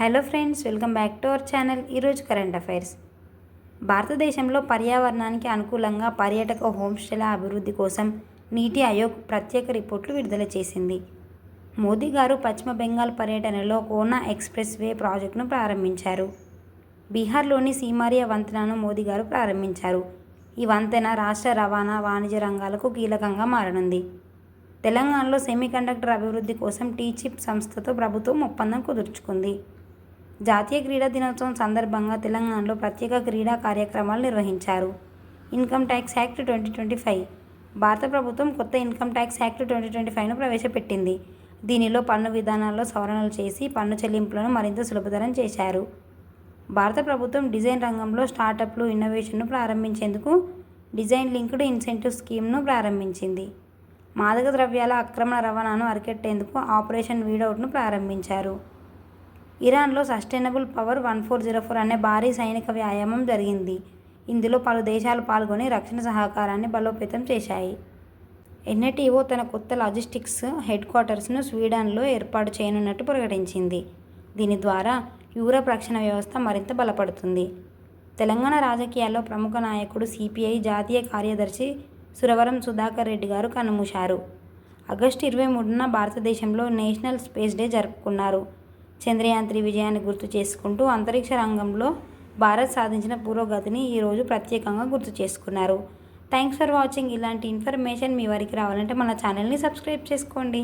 Hello friends welcome back to our channel. ఈరోజు current affairs. భారతదేశంలో పర్యావరణానికి అనుకూలంగా పర్యాటక హోంస్టేల అభివృద్ధి కోసం నీటి ఆయోగ్ ప్రత్యేక రిపోర్ట్లు విడుదల చేసింది. మోదీ గారు పశ్చిమ బెంగాల్ పర్యటనలో కోనా ఎక్స్ప్రెస్ వే ప్రాజెక్టును ప్రారంభించారు. బీహార్లోని సీమారియా వంతెనను మోదీ గారు ప్రారంభించారు. ఈ వంతెన రాష్ట్ర రవాణా వాణిజ్య రంగాలకు కీలకంగా మారనుంది. తెలంగాణలో సెమీకండక్టర్ అభివృద్ధి కోసం టీచిప్ సంస్థతో ప్రభుత్వం ఒప్పందం కుదుర్చుకుంది. జాతీయ క్రీడా దినోత్సవం సందర్భంగా తెలంగాణలో ప్రత్యేక క్రీడా కార్యక్రమాలు నిర్వహించారు. Income tax act twenty twenty five. భారత ప్రభుత్వం కొత్త income tax act twenty twenty ఫైవ్ను ప్రవేశపెట్టింది. దీనిలో పన్ను విధానాల్లో సవరణలు చేసి పన్ను చెల్లింపులను మరింత సులభతరం చేశారు. భారత ప్రభుత్వం డిజైన్ రంగంలో స్టార్టప్లు ఇన్నోవేషన్ను ప్రారంభించేందుకు డిజైన్ లింక్డ్ ఇన్సెంటివ్ స్కీమ్ను ప్రారంభించింది. మాదక ద్రవ్యాల అక్రమ రవాణాను అరికట్టేందుకు ఆపరేషన్ వీడౌట్ను ప్రారంభించారు. ఇరాన్లో sustainable power one four zero four అనే భారీ సైనిక వ్యాయామం జరిగింది. ఇందులో పలు దేశాలు పాల్గొని రక్షణ సహకారాన్ని బలోపేతం చేశాయి. ఎన్ఐటిఓ తన కొత్త లాజిస్టిక్స్ హెడ్ క్వార్టర్స్ను స్వీడన్లో ఏర్పాటు చేయనున్నట్టు ప్రకటించింది. దీని ద్వారా యూరప్ రక్షణ వ్యవస్థ మరింత బలపడుతుంది. తెలంగాణ రాజకీయాల్లో ప్రముఖ నాయకుడు సిపిఐ జాతీయ కార్యదర్శి సురవరం సుధాకర్ రెడ్డి గారు కన్నుమూశారు. ఆగస్టు ఇరవై మూడున భారతదేశంలో నేషనల్ స్పేస్ డే జరుపుకున్నారు. చంద్రయాన్ త్రీ విజయాన్ని గుర్తు చేసుకుంటూ అంతరిక్ష రంగంలో భారత్ సాధించిన పురోగతిని ఈరోజు ప్రత్యేకంగా గుర్తు చేసుకున్నారు. థ్యాంక్స్ ఫర్ వాచింగ్ ఇలాంటి ఇన్ఫర్మేషన్ మీ వరకు రావాలంటే మన ఛానల్ని సబ్స్క్రైబ్ చేసుకోండి.